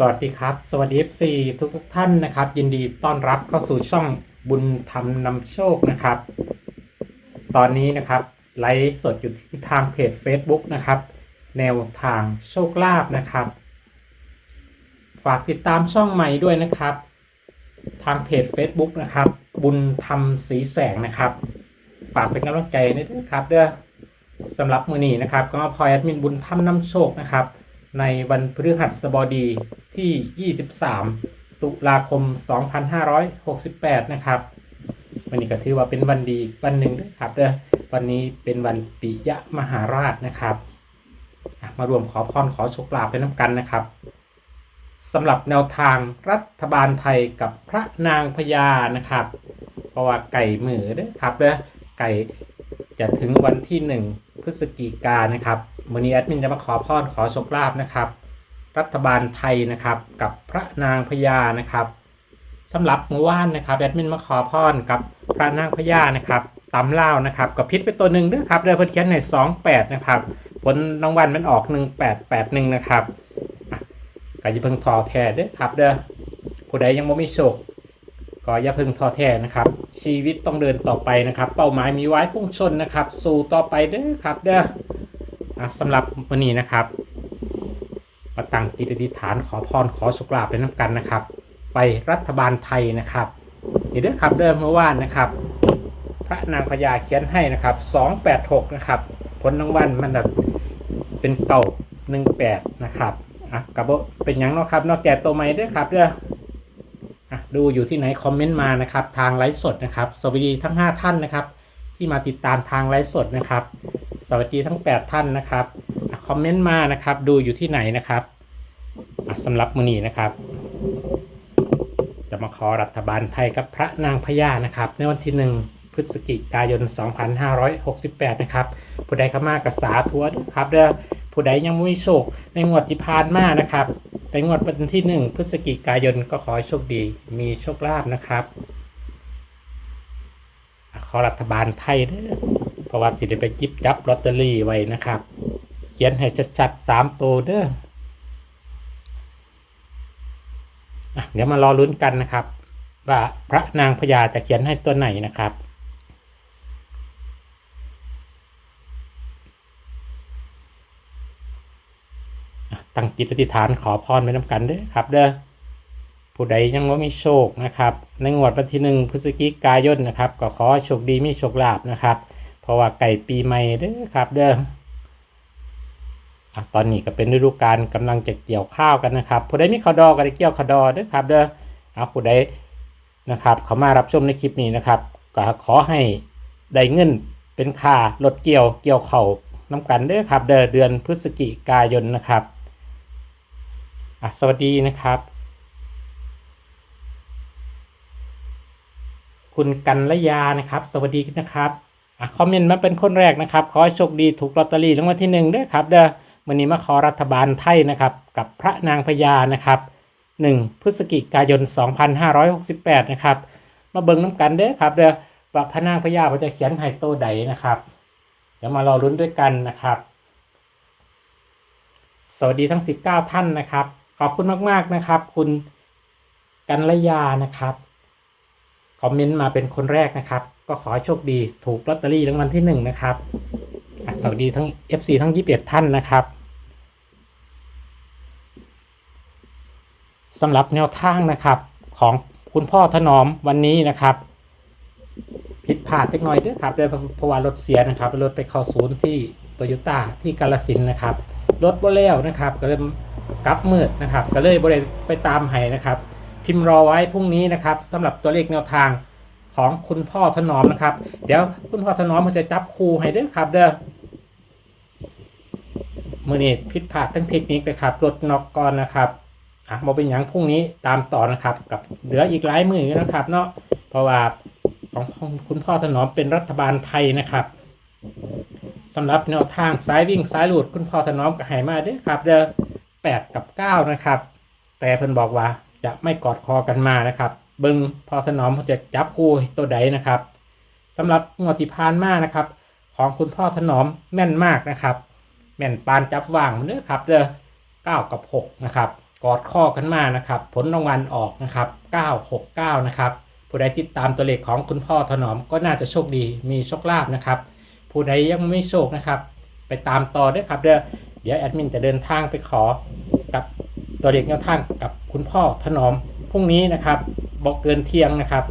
สวัสดีครับ สวัสดี FC ทุกทุกท่านนะครับ ยินดีต้อนรับเข้าสู่ช่องบุญธรรมนำโชคนะครับ ตอนนี้นะครับไลฟ์สดอยู่ที่ทางเพจ Facebook นะครับ แนวทางโชคลาภนะครับ ฝากติดตามช่องใหม่ด้วยนะครับ ทางเพจ Facebook นะครับ บุญธรรมสีแสงนะครับ ฝากเป็นกำลังใจด้วยครับเด้อสำหรับมือนี้นะครับ ก็มาพลอยแอดมินบุญธรรมนำโชคนะครับ ในวันพฤหัสบดีที่ 23 ตุลาคม 2568 นะครับ วันนี้ก็ถือว่าเป็นวันดีวันหนึ่งด้วยครับเด้อวันนี้เป็นวันปิยมหาราชนะครับ มารวมขอพรขอโชคลาภไปน้ำกันนะครับสำหรับแนวทางรัฐบาลไทยกับพระนางพญานะครับ เพราะว่าไก่มือเด้อครับเด้อไก่จะถึงวันที่หนึ่งพฤศจิกานะครับ วันนี้แอดมินจะมาขอพรขอโชคลาภนะครับ รัฐบาลไทยนะครับกับพระนางพญานะครับสำหรับเมื่อวานนะครับแอดมินมาขอพรกับพระนางพญานะครับตำเล่านะครับกับพิษไปตัวหนึ่งด้วยครับเด้อเพิ่นเขียนในสองแปดนะครับผลรางวัลมันออกหนึ่งแปดแปดหนึ่งนะครับก็อย่าเพิ่งทอแท้เด้อครับ เด้อผู้ใดยังไม่มีโชคก็อย่าเพิ่งท้อแท้นะครับ ชีวิตต้องเดินต่อไปนะครับ เป้าหมายมีไว้พุ่งชนนะครับ สู่ต่อไปเด้อครับ เด้อ อะสำหรับวันนี้นะครับมาตั้งจิตอธิษฐานขอพรขอสุขลาภไปน้ำกันนะครับ ไปรัฐบาลไทยนะครับนี่เด้อครับเดิมเมื่อวานนะครับ พระนางพญาเขียนให้นะครับ286นะครับผลรางวัลมันแบบเป็นเก่า18นะครับอะกับบ่เป็นยังเนาะครับนอกแก่ตัวใหม่ด้อครับเด้ออะดูอยู่ที่ไหนคอมเมนต์มานะครับ ทางไลฟ์สดนะครับ สวัสดีทั้ง 5 ท่านนะครับ ที่มาติดตามทางไลฟ์สดนะครับ สวัสดีทั้ง 8 ท่านนะครับอคอมเมนต์มานะครับ ดูอยู่ที่ไหนนะครับสำหรับมือนี้นะครับ จะมาขอรัฐบาลไทยกับพระนางพญานะครับ ในวันที่หนึ่งพฤศจิกายน 2568 นะครับ ผู้ใดเข้ามากับสาธุด้วยครับเด้อผู้ใดยังไม่โชค ในงวดที่ผ่านมานะครับในงวดวันที่หนึ่งพฤศจิกายนก็ขอให้โชคดี มีโชคลาภนะครับ ขอรัฐบาลไทยเด้อ ราะว่าสิได้ไปจิบจับลอตเตอรี่ไว้นะครับ เขียนให้ชัดๆสามตัวเด้อะเดี๋ยวมารอลุ้นกันนะครับ ว่าพระนางพญาจะเขียนให้ตัวไหนนะครับตั้งจิตอธิษฐานขอพรไปน้ำกันเด้อครับเด้อผู้ใดยังว่ามีโชคนะครับ ในงวดวันที่หนึ่งพฤศจิกายนนะครับ ก็ขอโชคดีมีโชคลาภนะครับ เพราะว่าไก่ปีใหม่เด้อครับเด้ออตอนนี้ก็เป็นฤดูกาลกำลังจะเกี่ยวข้าวกันนะครับผู้ใดมีข้าวดอก็ได้เกี่ยวข้าวดอเด้วยครับเด้อเอาผู้ใดนะครับเขามารับชมในคลิปนี้นะครับก็ขอให้ได้เงินเป็นค่ารถเกี่ยวเกี่ยวเข่าน้ำกันเด้อครับ เด้อเดือนพฤศจิกายนนะครับสวัสดีนะครับ คุณกันละยานะครับ สวัสดีนะครับ คอมเมนต์มาเป็นคนแรกนะครับ ขอให้โชคดีถูกลอตเตอรี่รางวัลที่หนึ่งด้วยครับ เด้อวันนี้มาขอรัฐบาลไทยนะครับ กับพระนางพญานะครับ 1 พฤศจิกายน 2568 นะครับ มาเบิ่งน้ำกันเด้อครับ เด้อว่าพระนางพญาเขาจะเขียนให้โตใดนะครับ เดี๋ยวมารอรุ้นด้วยกันนะครับ สวัสดีทั้ง 19 ท่านนะครับ ขอบคุณมาก ๆ นะครับ คุณกันลยานะครับ คอมเมนต์มาเป็นคนแรกนะครับ ก็ขอโชคดีถูกลอตเตอรี่รางวัลที่หนึ่งนะครับสวัสดีทั้ง FC ทั้ง 21 ท่านนะครับสำหรับแนวทางนะครับของคุณพ่อถนอมวันนี้นะครับ ผิดพลาดเล็กน้อยด้วยครับเดินเพราะว่ารถเสียนะครับรถไปเข้าศูนย์ที่โตโยต้าที่กาลสินนะครับรถบ่แล้วนะครับ ก็เลยกลับมืดนะครับ ก็เลยบริไปตามให้นะครับ พิมพ์รอไว้พรุ่งนี้นะครับสำหรับตัวเลขแนวทางของคุณพ่อถนอมนะครับ เดี๋ยวคุณพ่อถนอมมันจะจับคูให้เด้อครับ เด้อมือนี้ผิดพลาดทั้งเทคนิคเลยครับรถนอกก่อนนะครับอะมาเป็นอย่างพรุ่งนี้ตามต่อนะครับ กับเหลืออีกหลายมือนะครับ เนาะเพราะว่าของคุณพ่อถนอมเป็นรัฐบาลไทยนะครับสำหรับแนวทางสายวิ่งสายหลุดคุณพ่อถนอมกับไหมาเด้อครับ เด้อแปดกับเก้านะครับ แต่เพิ่นบอกว่า จะไม่กอดคอกันมานะครับ เบิ้งพอถนอมเขาจะจับคู่ตัวใดนะครับสำหรับงวดที่ผ่านมานะครับ ของคุณพ่อถนอมแม่นมากนะครับ แม่นปานจับว่างเนื้อครับเด้อเก้ากับหกนะครับกอดข้อกันมานะครับ ผลรางวัลออกนะครับ969นะครับผู้ใดติดตามตัวเลขของคุณพ่อถนอมก็น่าจะโชคดีมีโชคลาภนะครับ ผู้ใดยังไม่โชคนะครับ ไปตามต่อด้วยครับเดี๋ยวเดี๋ยวแอดมินจะเดินทางไปขอกับ ตัวเลขแนวทางกับคุณพ่อถนอมพรุ่งนี้นะครับบอกเกินเที่ยงนะครับ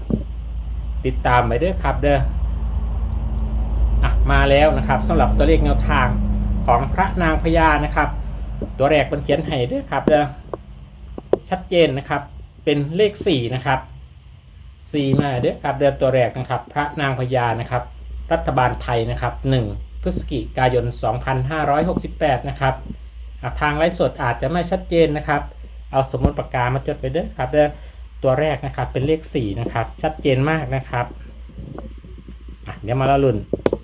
ติดตามไปด้วยครับเด้ออะมาแล้วนะครับสำหรับตัวเลขแนวทางของพระนางพญานะครับ ตัวแรกเป็นเขียนให้ด้วยครับเด้อชัดเจนนะครับ เป็นเลขสี่นะครับสี่มาเด้อครับเดือนตัวแรกนะครับ พระนางพญานะครับ รัฐบาลไทยนะครับ1พฤศจิกายน 2568 นะครับอะ ทางไลฟ์สดอาจจะไม่ชัดเจนนะครับ เอาสมมติปากกามาจดไปเด้อครับเด้อตัวแรกนะครับเป็นเลข 4 นะครับ ชัดเจนมากนะครับเดี๋ยวมาละลุ่น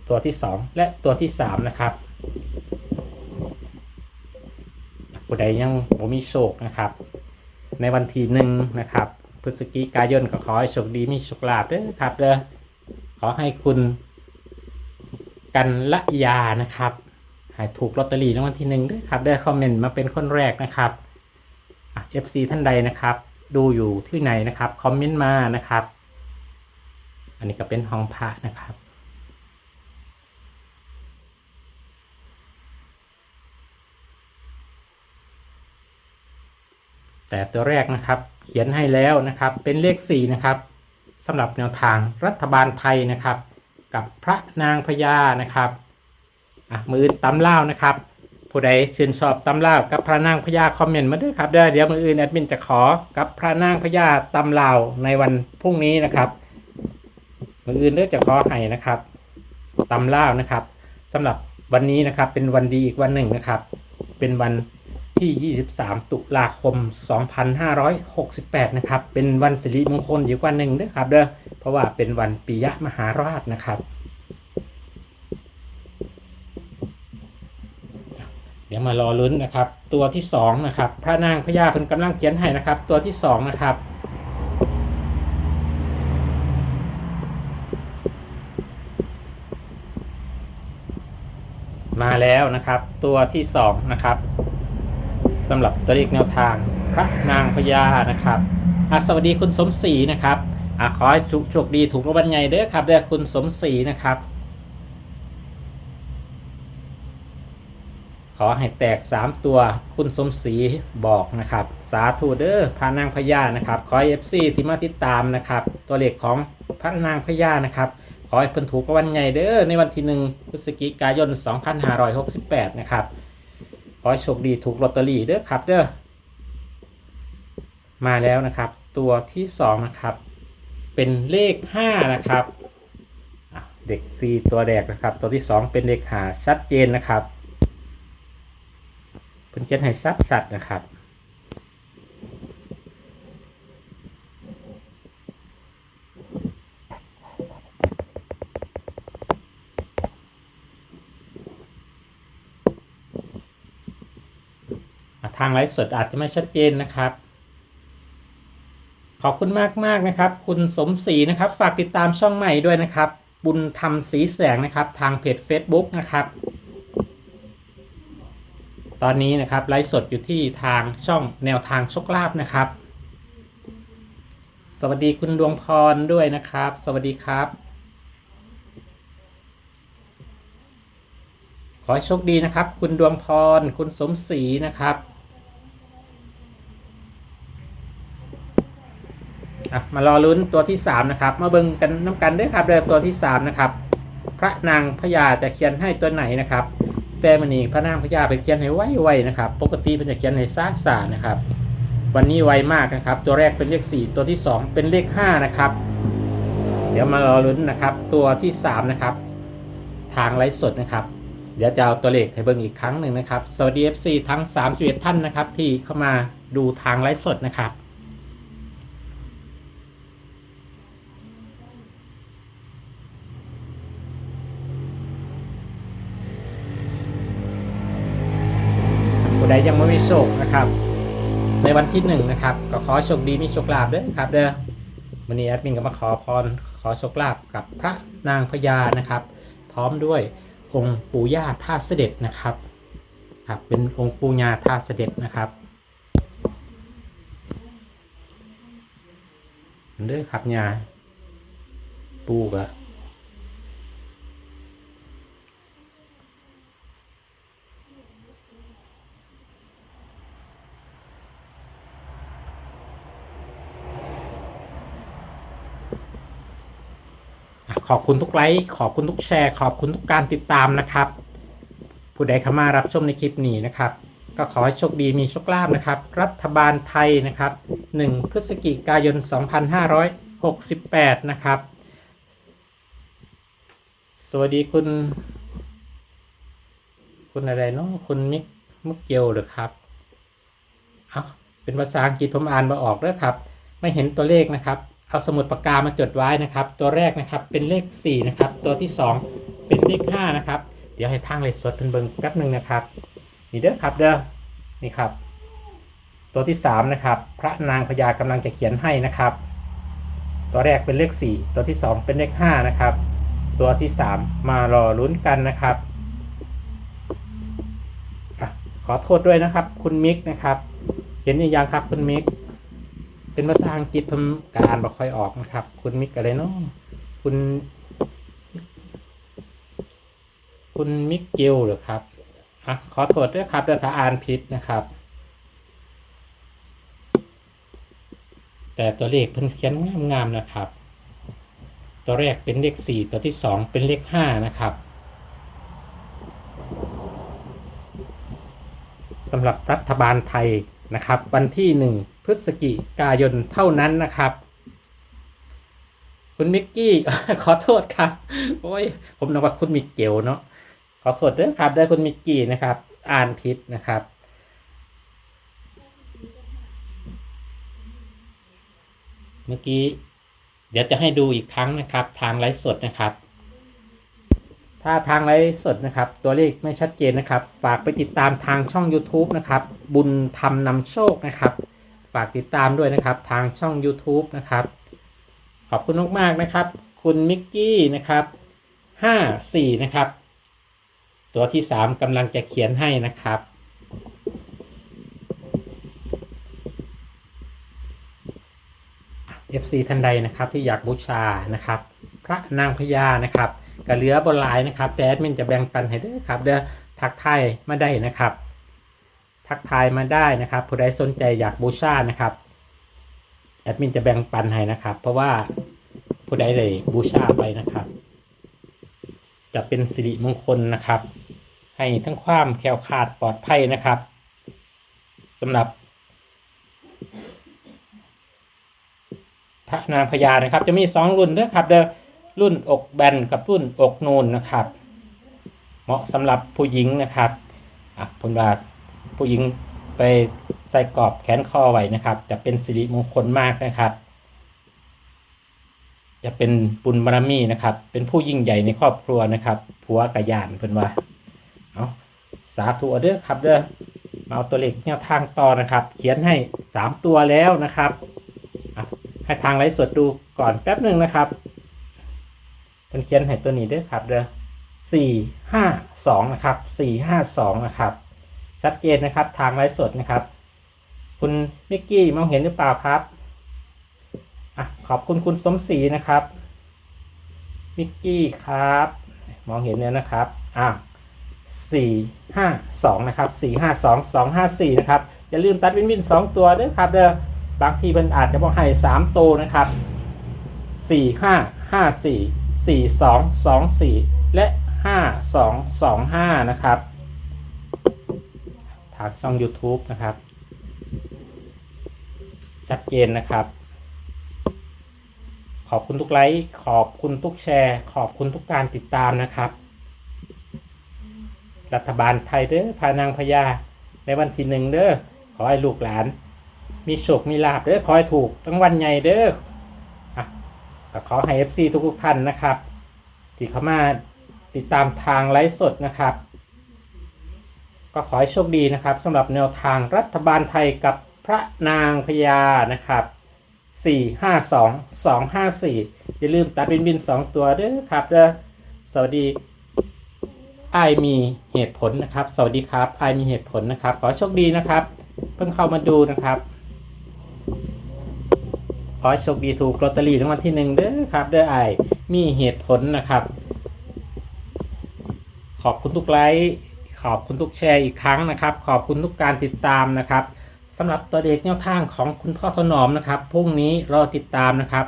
ตัวที่ 2 และตัวที่ 3 นะครับผู้ใดยังบ่มีโชคนะครับ ในวันที่หนึ่งนะครับ พฤศจิกายนก็ขอให้โชคดีมีโชคลาภเด้อครับเด้อขอให้คุณกันละยานะครับายถูกลอตเตอรี่รางวัลที่หนึ่งด้วยครับ ได้คอมเมนต์มาเป็นคนแรกนะครับอะ FC ท่านใดนะครับ ดูอยู่ที่ไหนนะครับคอมเมนต์มานะครับ อันนี้ก็เป็นห้องพระนะครับแต่ตัวแรกนะครับเขียนให้แล้วนะครับเป็นเลข 4 นะครับสำหรับแนวทางรัฐบาลไทยนะครับ กับพระนางพญานะครับ อะมืออื่นตำเล่านะครับ ผู้ใดชื่นชอบตำเล่ากับพระนางพญาคอมเมนต์มาด้วยครับเดี๋ยวเดี๋ยวมืออื่นแอดมินจะขอกับพระนางพญาตำเล่าในวันพรุ่งนี้นะครับ มืออื่นเลือกจะขอให้นะครับตำเล่านะครับสำหรับวันนี้นะครับเป็นวันดีอีกวันหนึ่งนะครับ เป็นวันที่ 23 ตุลาคม 2568 นะครับ เป็นวันสิริมงคลอีกวันหนึ่งด้วยครับเด้อ เพราะว่าเป็นวันปิยะมหาราชนะครับ ดี๋ยวมารอลุ้นนะครับ ตัวที่สองนะครับ พระนางพญาเพิ่นกำลังเขียนให้นะครับ ตัวที่สองนะครับ มาแล้วนะครับ ตัวที่สองนะครับสำหรับตัวเลขแนวทาง พระนางพญานะครับอะสวัสดีคุณสมศรีนะครับอะขอให้โชคโชคดีถูกรางวัลใหญ่เด้อครับเด้อคุณสมศรีนะครับ อให้แตกสามตัวคุณสมศรีบอกนะครับ สาธุเด้อพระนางพญานะครับ ขอเอฟซีที่มาติดตามนะครับ ตัวเลขของพระนางพญานะครับ ขอให้เพิ่นถูกวัลใหญ่เด้อในวันที่หนึ่งพฤศจิกายน 2568 นะครับ ขอโชคดีถูกลอตเตอรี่เด้อครับเด้อมาแล้วนะครับ ตัวที่สองนะครับ เป็นเลขห้านะครับเด็กซีตัวแรกนะครับ ตัวที่สองเป็นเลขหาชัดเจนนะครับ เพิ่นเขียนให้ชัดชัดๆนะครับทางไลฟ์สดอาจจะไม่ชัดเจนนะครับ ขอบคุณมากมากนะครับ คุณสมศรีนะครับ ฝากติดตามช่องใหม่ด้วยนะครับ บุญธรรมสีแสงนะครับ ทางเพจ Facebook นะครับ ตอนนี้นะครับไลฟ์สดอยู่ที่ทางช่องแนวทางโชคลาภนะครับ สวัสดีคุณดวงพรด้วยนะครับ สวัสดีครับ ขอโชคดีนะครับ คุณดวงพร คุณสมศรีนะครับมารอลุ้นตัวที่สามนะครับ มาเบิ่งกันน้ำกันด้วยครับเดี๋ยวตัวที่สามนะครับ พระนางพญาจะเขียนให้ตัวไหนนะครับ แต่มันนี่พระนางพญาไปเขียนให้ไวๆนะครับ ปกติเป็นจะเขียนให้ซ่าสานะครับ วันนี้ไวมากนะครับ ตัวแรกเป็นเลขสี่ตัวที่สองเป็นเลขห้านะครับ เดี๋ยวมารอลุ้นนะครับ ตัวที่สามนะครับ ทางไลฟ์สดนะครับ เดี๋ยวจะเอาตัวเลขให้เบิ่งอีกครั้งหนึ่งนะครับ สวัสดี FC ทั้ง 3 1 ท่านนะครับ ที่เข้ามาดูทางไลฟ์สดนะครับ ในวันที่หนึ่งนะครับ ก็ขอโชคดีมีโชคลาภด้วยครับ เด้อวันนี้แอดมินก็มาขอพรขอโชคลาภกับพระนางพญานะครับ พร้อมด้วยองค์ปู่ย่าท่าเสด็จนะครับ ครับ เป็นองค์ปู่ย่าท่าเสด็จนะครับเด้อครับยาปู่กับ ขอบคุณทุกไลค์ขอบคุณทุกแชร์ ขอบคุณทุกการติดตามนะครับ ผู้ใดเข้ามารับชมในคลิปนี้นะครับ ก็ขอให้โชคดีมีโชคลาภนะครับ รัฐบาลไทยนะครับ 1 พฤศจิกายน 2568 นะครับ สวัสดีคุณ คุณอะไรเนาะคุณมิกมุกเกลหรือครับเอาเป็นภาษาอังกฤษผมอ่านมาออกแล้วครับ ไม่เห็นตัวเลขนะครับ เอาสมุดปากกามาจดไว้นะครับ ตัวแรกนะครับเป็นเลข4นะครับตัวที่ 2 เป็นเลข5นะครับเดี๋ยวให้ทางเลยสดเป็นเบิงแป๊บหนึ่งนะครับนี่เด้อครับเด้อนี่ครับ ตัวที่ 3 นะครับ พระนางพญากำลังจะเขียนให้นะครับ ตัวแรกเป็นเลข 4 ตัวที่ 2 เป็นเลข5นะครับ ตัวที่ 3 มารอลุ้นกันนะครับขอโทษด้วยนะครับ คุณมิกนะครับ เห็นอยังครับคุณมิก เป็นภาษาอังกฤษผมการบอกค่อยออกนะครับ คุณมิกอะไรเนาะคุณ คุณมิกเกลหรือครับอะขอโทษด้วยครับแต่ถ้าอ่านผิดนะครับ แต่ตัวเลขเพิ่นเขียนงามๆนะครับ ตัวแรกเป็นเลขสี่ตัวที่สองเป็นเลขห้านะครับสำหรับรัฐบาลไทยนะครับ วันที่หนึ่ง พฤศจิกายนเท่านั้นนะครับ คุณมิกกี้ขอโทษครับ โอ้ย ผมนึกว่าคุณมิกเกลเนาะขอโทษด้วยครับได้คุณมิกกี้นะครับ อ่านผิดนะครับ เมื่อกี้ เดี๋ยวจะให้ดูอีกครั้งนะครับ ทางไลฟ์สดนะครับถ้าทางไลฟ์สดนะครับ ตัวเลขไม่ชัดเจนนะครับ ฝากไปติดตามทางช่อง YouTube นะครับ บุญธรรมนำโชคนะครับ ฝากติดตามด้วยนะครับ ทางช่อง YouTube นะครับ ขอบคุณมากๆนะครับ คุณมิกกี้นะครับห้าสี่นะครับ ตัวที่สามกำลังจะเขียนให้นะครับ FC ท่านใดนะครับที่อยากบูชานะครับ พระนางพญานะครับกระเหลือบนลายนะครับ แต่แอดมินจะแบ่งปันให้ด้อครับเด้อทักทายมาได้นะครับ ทักทายมาได้นะครับผู้ใดสนใจอยากบูชานะครับแอดมินจะแบ่งปันให้นะครับ เพราะว่าผู้ใดได้บูชาไปนะครับ จะเป็นสิริมงคลนะครับ ให้ทั้งความแคล้วคลาดปลอดภัยนะครับสำหรับพระนางพญานะครับ จะมีสองรุ่นด้วยครับเด้อรุ่นอกแบนกับรุ่นอกนูนนะครับ เหมาะสำหรับผู้หญิงนะครับอะผมว่า ผู้หญิงไปใส่กรอบแขนคอไว้นะครับ จะเป็นสิริมงคลมากนะครับจะเป็นบุญบารมีนะครับ เป็นผู้ยิ่งใหญ่ในครอบครัวนะครับผัวกระยานเพิ่นว่าเอาสาธุเด้อครับเด้อมาเอาตัวเลขแนวทางต่อนะครับ เขียนให้สามตัวแล้วนะครับให้ทางไลฟ์สดดูก่อนแป๊บหนึ่งนะครับเพิ่นเขียนให้ตัวนี้เด้อครับเด้อสี่ห้าสองนะครับสี่ห้าสองนะครับ ชัดเจนนะครับ ทางไลฟ์สดนะครับ คุณมิกกี้มองเห็นหรือเปล่าครับอะขอบคุณคุณสมศรีนะครับมิกกี้ครับ มองเห็นแล้วนะครับอะสี่ห้าสองนะครับสี่ห้าสองสองห้าสี่นะครับอย่าลืมตัดวินวินสองตัวด้วยครับเด้อบางทีมันอาจจะบอกให้สามตัวนะครับสี่ห้าห้าสี่สี่สองสองสี่และห้าสองสองห้านะครับ ทางช่อง YouTube นะครับ ชัดเจนนะครับ ขอบคุณทุกไลค์ขอบคุณทุกแชร์ ขอบคุณทุกการติดตามนะครับ รัฐบาลไทยเด้อพานางพญาในวันที่หนึ่งเด้อขอให้ลูกหลาน มีโชคมีลาบเด้อขอให้ถูกรางวัลใหญ่เด้ออะก็ขอให้ FC ทุกๆท่านนะครับ ที่เข้ามาติดตามทางไลฟ์สดนะครับ ก็ขอให้โชคดีนะครับสำหรับแนวทางรัฐบาลไทยกับพระนางพญานะครับ4 5 2 2 5 4 อย่าลืมตัดบินบิน 2 ตัวเด้อครับเด้อสวัสดีไอมีเหตุผลนะครับ สวัสดีครับไอมีเหตุผลนะครับ ขอโชคดีนะครับ เพิ่งเข้ามาดูนะครับ ขอโชคดีถูกลอตเตอรี่รางวัลที่หนึ่งเด้อครับเด้อไอมีเหตุผลนะครับ ขอบคุณทุกไลค์ ขอบคุณทุกแชร์อีกครั้งนะครับ ขอบคุณทุกการติดตามนะครับสำหรับตัวเด็กแนวทางของคุณพ่อถนอมนะครับพรุ่งนี้รอติดตามนะครับ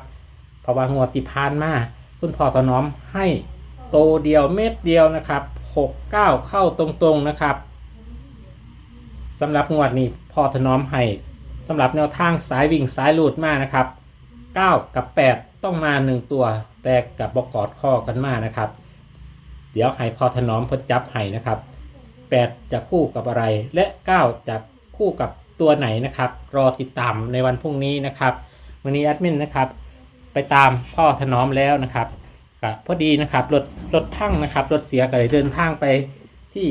เพราะว่างวดติพานมาคุณพ่อถนอมให้โตเดียวเม็ดเดียวนะครับหกเก้าเข้าตรงๆนะครับสำหรับงวดนี้พ่อถนอมให้สำหรับแนวทางสายวิ่งสายหลุดมากนะครับ 9 กับ 8 ต้องมา 1 ตัว แต่กับบกอดข้อกันมานะครับ เดี๋ยวให้พอถนอมพดจับให้นะครับ 8 จะคู่กับอะไร และ 9 จะคู่กับตัวไหนนะครับ รอติดตามในวันพรุ่งนี้นะครับวันนี้แอดมินนะครับ ไปตามพ่อถนอมแล้วนะครับก็พอดีนะครับรถรถพังนะครับรถเสียก็เลยเดินทางไปที่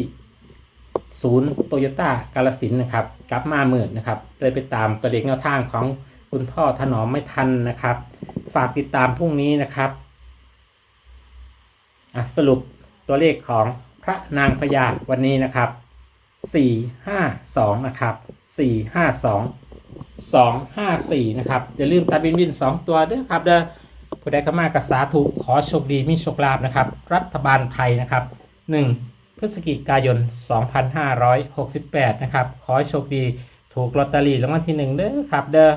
ศูนย์โตโยต้ากาลสินนะครับกลับมาหมื่นนะครับเลยไปตามตัวเลขแนวทางของคุณพ่อถนอมไม่ทันนะครับ ฝากติดตามพรุ่งนี้นะครับสรุปตัวเลขของ พระนางพญาวันนี้นะครับ 4 5 2 นะครับ 4 5 2 2 5 4 นะครับ อย่าลืมตัดบินบิน 2 ตัวด้วยครับเด้อผู้ใดเข้ามากระสาธุขอโชคดีมีโชคลาภนะครับ รัฐบาลไทยนะครับ 1 พฤศจิกายน 2568 นะครับ ขอโชคดีถูกลอตเตอรี่รางวัลที่ 1 เด้อครับเด้อ